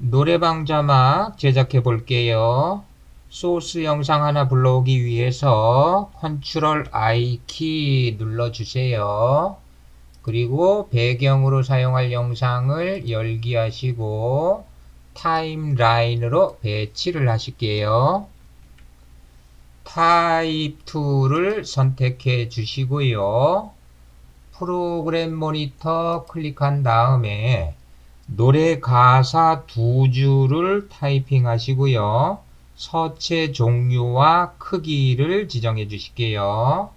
노래방 자막 제작해 볼게요. 소스 영상 하나 불러오기 위해서 컨트롤 I 키 눌러주세요. 그리고 배경으로 사용할 영상을 열기 하시고 타임라인으로 배치를 하실게요. 타입 2를 선택해 주시고요. 프로그램 모니터 클릭한 다음에 노래 가사 두 줄을 타이핑 하시고요. 서체 종류와 크기를 지정해 주실게요.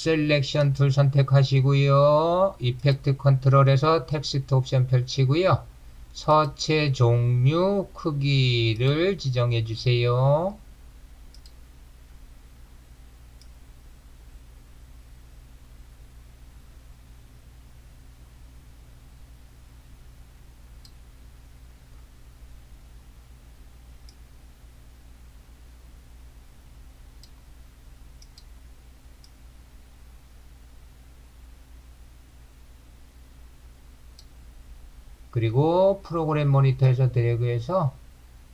셀렉션 툴 선택하시고요. 이펙트 컨트롤에서 텍스트 옵션 펼치고요. 서체 종류 크기를 지정해 주세요. 그리고 프로그램 모니터에서 드래그해서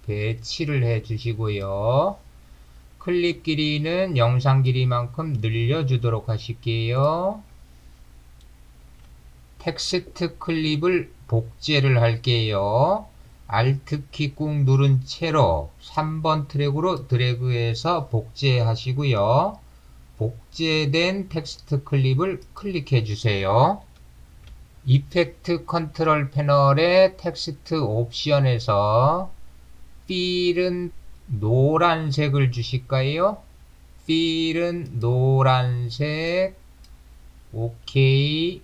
배치를 해 주시고요. 클립 길이는 영상 길이만큼 늘려주도록 하실게요. 텍스트 클립을 복제를 할게요. Alt키 꾹 누른 채로 3번 트랙으로 드래그해서 복제하시고요. 복제된 텍스트 클립을 클릭해 주세요. 이펙트 컨트롤 패널의 텍스트 옵션에서 필은 노란색을 주실까요? 필은 노란색 오케이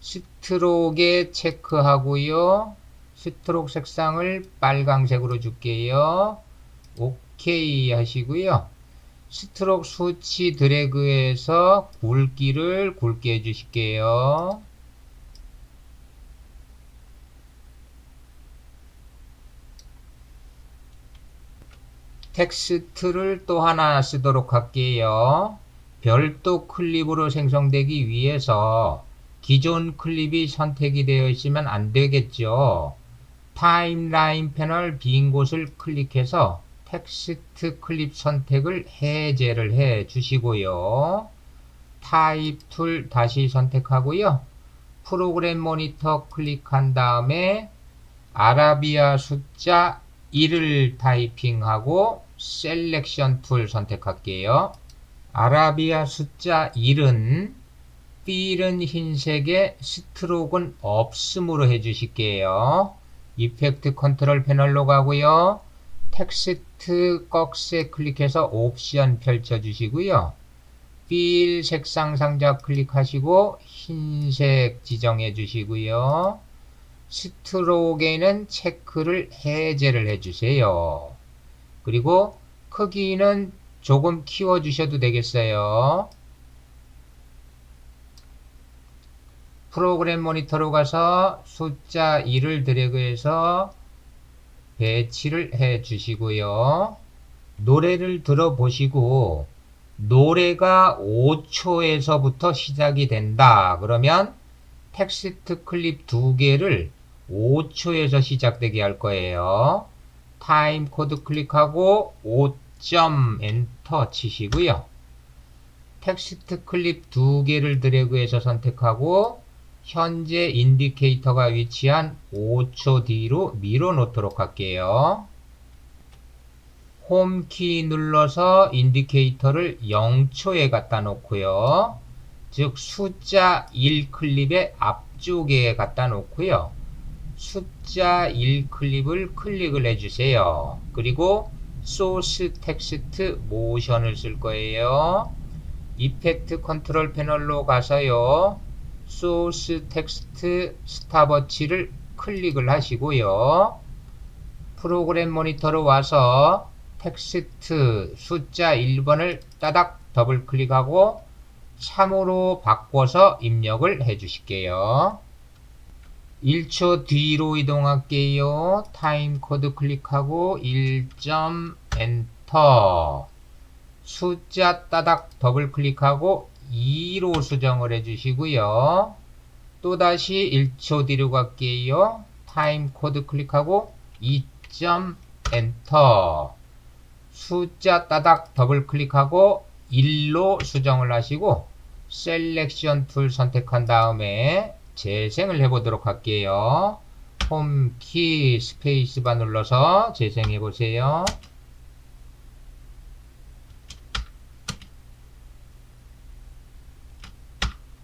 스트록에 체크하고요. 스트록 색상을 빨강색으로 줄게요. 오케이 하시고요. 스트록 수치 드래그해서 굵기를 굵게 해주실게요. 텍스트를 또 하나 쓰도록 할게요. 별도 클립으로 생성되기 위해서 기존 클립이 선택이 되어 있으면 안 되겠죠. 타임라인 패널 빈 곳을 클릭해서 텍스트 클립 선택을 해제를 해 주시고요. 타입 툴 다시 선택하고요. 프로그램 모니터 클릭한 다음에 아라비아 숫자 1을 타이핑하고 셀렉션 툴 선택할게요. 아라비아 숫자 1은 필은 흰색에 스트로크는 없음으로 해주실게요. 이펙트 컨트롤 패널로 가고요. 텍스트 꺽쇠 클릭해서 옵션 펼쳐주시고요. 필 색상 상자 클릭하시고 흰색 지정해 주시고요. 스트로크에는 체크를 해제를 해주세요. 그리고 크기는 조금 키워 주셔도 되겠어요. 프로그램 모니터로 가서 숫자 2를 드래그해서 배치를 해 주시고요. 노래를 들어보시고 노래가 5초에서부터 시작이 된다. 그러면 텍스트 클립 두 개를 5초에서 시작되게 할 거예요. 타임 코드 클릭하고 5점 엔터 치시고요. 텍스트 클립 두 개를 드래그해서 선택하고 현재 인디케이터가 위치한 5초 뒤로 밀어 놓도록 할게요. 홈키 눌러서 인디케이터를 0초에 갖다 놓고요. 즉 숫자 1 클립의 앞쪽에 갖다 놓고요. 숫자 1 클립을 클릭을 해주세요. 그리고 소스 텍스트 모션을 쓸 거예요. 이펙트 컨트롤 패널로 가서요. 소스 텍스트 스탑워치를 클릭을 하시고요. 프로그램 모니터로 와서 텍스트 숫자 1번을 따닥 더블 클릭하고 3으로 바꿔서 입력을 해 주실게요. 1초 뒤로 이동할게요. 타임 코드 클릭하고 1점 엔터 숫자 따닥 더블 클릭하고 2로 수정을 해 주시고요. 또다시 1초 뒤로 갈게요. 타임 코드 클릭하고 2점 엔터 숫자 따닥 더블 클릭하고 1로 수정을 하시고 셀렉션 툴 선택한 다음에 재생을 해보도록 할게요. 홈키 스페이스바 눌러서 재생해 보세요.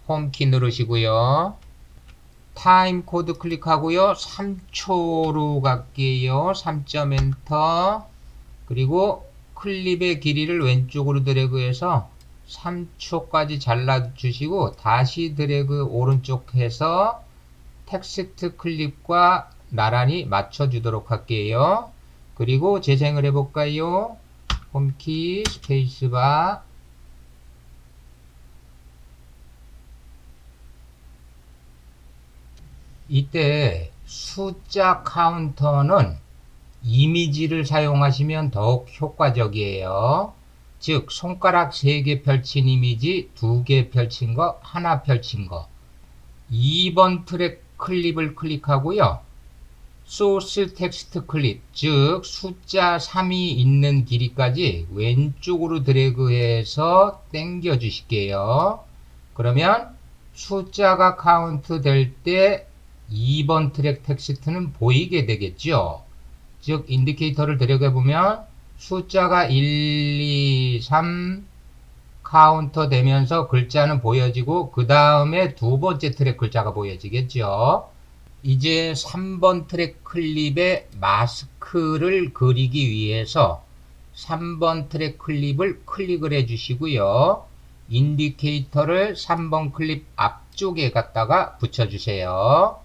홈키 누르시고요. 타임 코드 클릭하고요. 3초로 갈게요. 3점 엔터 그리고 클립의 길이를 왼쪽으로 드래그해서 3초까지 잘라주시고 다시 드래그 오른쪽 해서 텍스트 클립과 나란히 맞춰주도록 할게요. 그리고 재생을 해볼까요? 홈키 스페이스바 이때 숫자 카운터는 이미지를 사용하시면 더욱 효과적이에요. 즉 손가락 3개 펼친 이미지 2개 펼친 거 하나 펼친 거 2번 트랙 클립을 클릭하고요. 소스 텍스트 클립 즉 숫자 3이 있는 길이까지 왼쪽으로 드래그해서 당겨 주실게요. 그러면 숫자가 카운트 될 때 2번 트랙 텍스트는 보이게 되겠죠. 즉 인디케이터를 드래그해 보면 숫자가 1, 2, 3 카운터 되면서 글자는 보여지고 그 다음에 두 번째 트랙 글자가 보여지겠죠. 이제 3번 트랙 클립에 마스크를 그리기 위해서 3번 트랙 클립을 클릭을 해 주시고요. 인디케이터를 3번 클립 앞쪽에 갖다가 붙여주세요.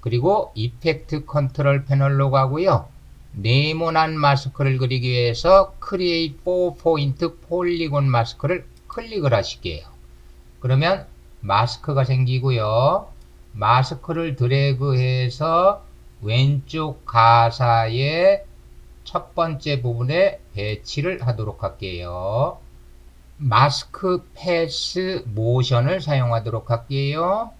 그리고 이펙트 컨트롤 패널로 가고요. 네모난 마스크를 그리기 위해서 크리에이 4포인트 폴리곤 마스크를 클릭을 하실게요. 그러면 마스크가 생기고요. 마스크를 드래그해서 왼쪽 가사의 첫 번째 부분에 배치를 하도록 할게요. 마스크 패스 모션을 사용하도록 할게요.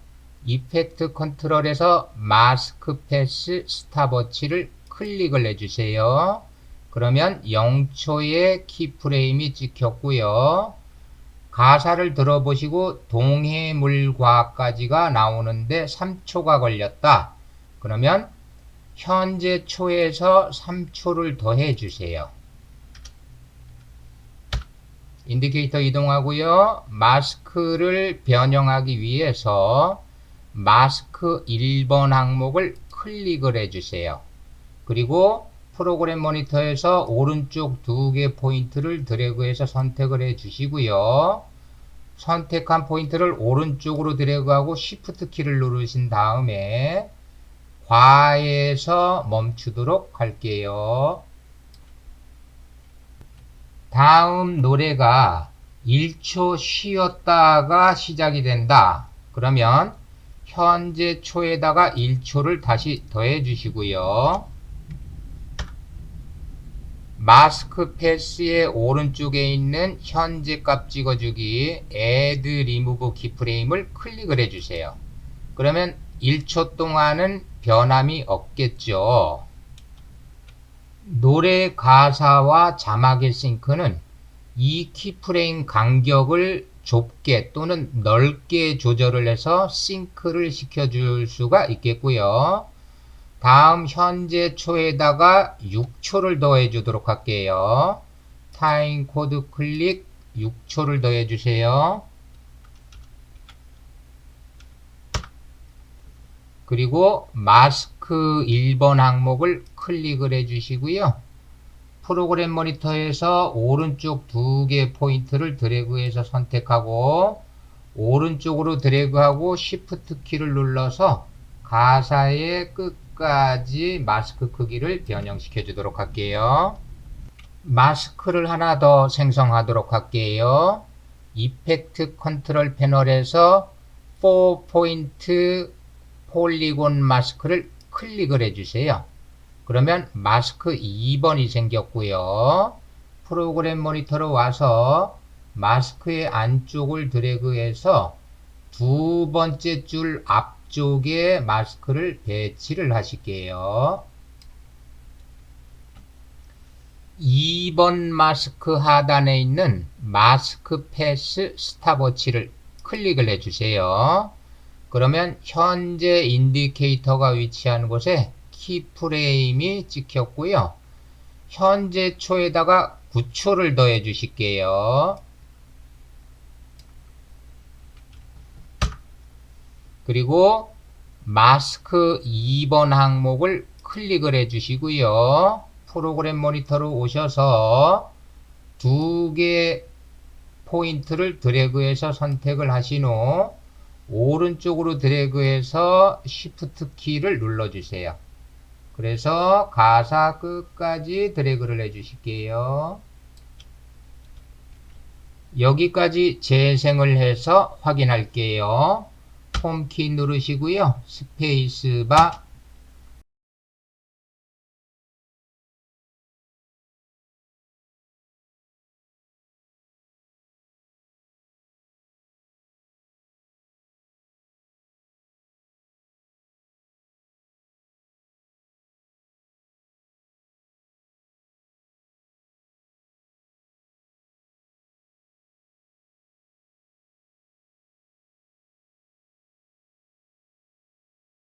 이펙트 컨트롤에서 마스크 패스 스탑워치를 클릭을 해주세요. 그러면 0초의 키프레임이 찍혔고요. 가사를 들어보시고 동해물과까지가 나오는데 3초가 걸렸다. 그러면 현재 초에서 3초를 더해 주세요. 인디케이터 이동하고요. 마스크를 변형하기 위해서 마스크 1번 항목을 클릭을 해주세요. 그리고 프로그램 모니터에서 오른쪽 두 개 포인트를 드래그해서 선택을 해 주시고요. 선택한 포인트를 오른쪽으로 드래그하고 Shift 키를 누르신 다음에 과에서 멈추도록 할게요. 다음 노래가 1초 쉬었다가 시작이 된다. 그러면 현재 초에다가 1초를 다시 더해 주시고요. 마스크 패스의 오른쪽에 있는 현재 값 찍어주기 add remove keyframe을 클릭을 해주세요. 그러면 1초 동안은 변함이 없겠죠. 노래 가사와 자막의 싱크는 이 키프레임 간격을 좁게 또는 넓게 조절을 해서 싱크를 시켜줄 수가 있겠고요. 다음 현재 초에다가 6초를 더해 주도록 할게요. 타임 코드 클릭 6초를 더해 주세요. 그리고 마스크 1번 항목을 클릭을 해 주시고요. 프로그램 모니터에서 오른쪽 두 개 포인트를 드래그해서 선택하고 오른쪽으로 드래그하고 Shift 키를 눌러서 가사의 끝 까지 마스크 크기를 변형시켜 주도록 할게요. 마스크를 하나 더 생성하도록 할게요. 이펙트 컨트롤 패널에서 4 포인트 폴리곤 마스크를 클릭을 해주세요. 그러면 마스크 2번이 생겼고요. 프로그램 모니터로 와서 마스크의 안쪽을 드래그해서 두 번째 줄 앞 쪽에 마스크를 배치를 하실게요. 2번 마스크 하단에 있는 마스크 패스 스탑워치를 클릭을 해주세요. 그러면 현재 인디케이터가 위치한 곳에 키프레임이 찍혔고요. 현재 초에다가 9초를 더해 주실게요. 그리고 마스크 2번 항목을 클릭을 해 주시고요. 프로그램 모니터로 오셔서 두 개 포인트를 드래그해서 선택을 하신 후 오른쪽으로 드래그해서 Shift 키를 눌러주세요. 그래서 가사 끝까지 드래그를 해 주실게요. 여기까지 재생을 해서 확인할게요. 홈키 누르시고요. 스페이스바